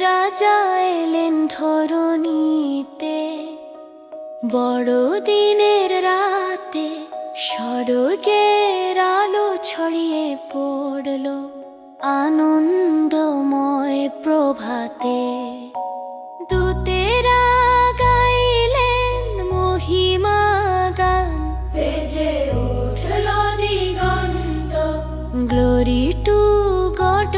রাজা এলেন ধরণীতে। বড়দিনের রাতে স্বর্গের আলো ছড়িয়ে পড়ল। আনন্দময় টু গড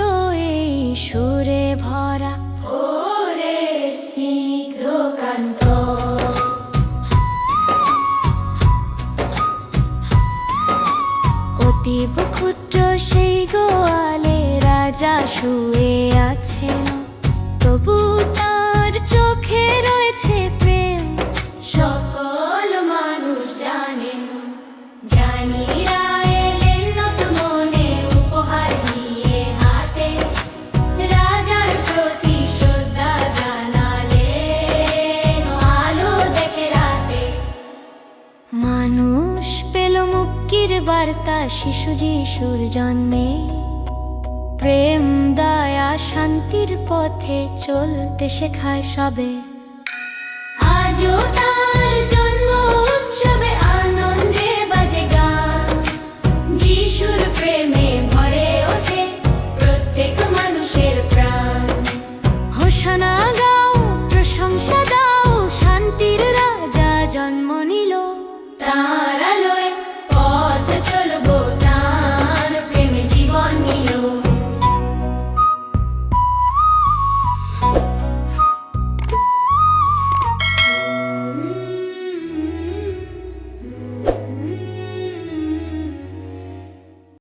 এই সুরে ভরা। ভোরের সিদ্ধকান্ত। অতীব ক্ষুদ্র সেই গোয়ালে রাজা শুয়ে আছেন। মানুষ পেল মুক্তির বার্তা শিশু যিশুর জন্মে। প্রেম, দয়া, শান্তির পথে চলতে শেখায় সবে। আজও তার জন্ম উৎসবে আনন্দে বাজে গান। যিশুর প্রেমে ভরে ওঠে প্রত্যেক মানুষের প্রাণ। হোসনা গাও প্রশংসা দাও, শান্তির রাজা জন্ম 땅